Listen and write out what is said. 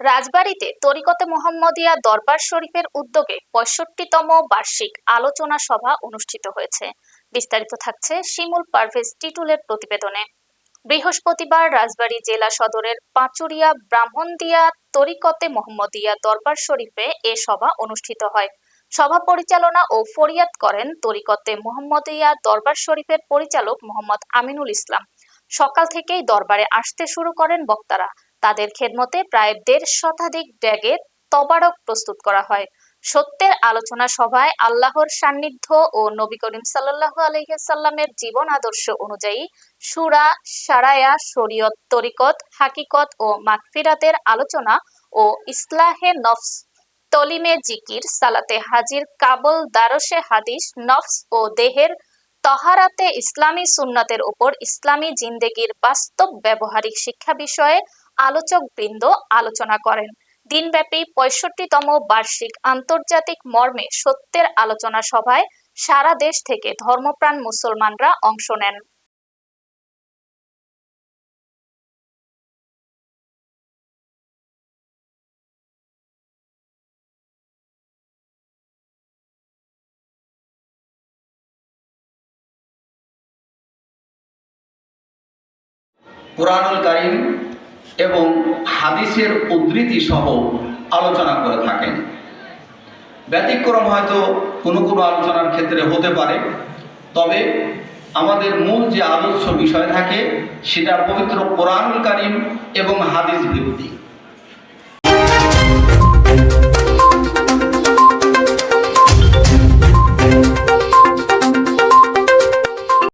রাজবাড়ীতে তরিকতে মোহাম্মদিয়া দরবার শরীফের উদ্যোগে পঁয়ষট্টিতম বার্ষিক আলোচনা সভা অনুষ্ঠিত হয়েছে। বিস্তারিত থাকছে শিমুল পারভেজ টিটুলের প্রতিবেদনে। বৃহস্পতিবার রাজবাড়ী জেলা সদরের পাঁচুরিয়া ব্রাহ্মণদিয়া তরিকতে মোহাম্মদিয়া দরবার শরীফে এ সভা অনুষ্ঠিত হয়। সভা পরিচালনা ও ফরিয়াদ করেন তরিকতে মোহাম্মদিয়া দরবার শরীফের পরিচালক মোহাম্মদ আমিনুল ইসলাম। সকাল থেকেই দরবারে আসতে শুরু করেন বক্তারা। তাদের খেদমতে প্রায় দেড় শতাধিক ব্যাগে তবারক প্রস্তুত করা হয়। সত্যের আলোচনা সভায় আল্লাহর সান্নিধ্য ও নবী করিম সাল্লাল্লাহু আলাইহি সাল্লামের জীবন আদর্শ অনুযায়ী সুরা সারায়া শরীয়ত, তরিকত, হাকিকত ও মাগফিরাতের আলোচনা ও ইসলাহে নফস, তলিমে জিকির, সালাতে হাজির, কাবল, দারসে হাদিস, নফস ও দেহের তহারাতে ইসলামী সুন্নাতের উপর ইসলামী জিন্দেগির বাস্তব ব্যবহারিক শিক্ষা বিষয়ে আলোচকবৃন্দ আলোচনা করেন। দিনব্যাপী পঁয়ষট্টিতম বার্ষিক আন্তর্জাতিক মর্মে সত্যের আলোচনা সভায় সারা দেশ থেকে ধর্মপ্রাণ মুসলমানরা অংশ নেন। কোরআনুল কারিম এবং হাদিসের উদ্ধৃতি সহ আলোচনা করে থাকেন। ব্যতিক্রম হয়তো কোনো কোনো আলোচনার ক্ষেত্রে হতে পারে, তবে আমাদের মূল যে আদর্শ বিষয় থাকে, সেটা পবিত্র কোরআনুল কারিম এবং হাদিস ভিত্তিক।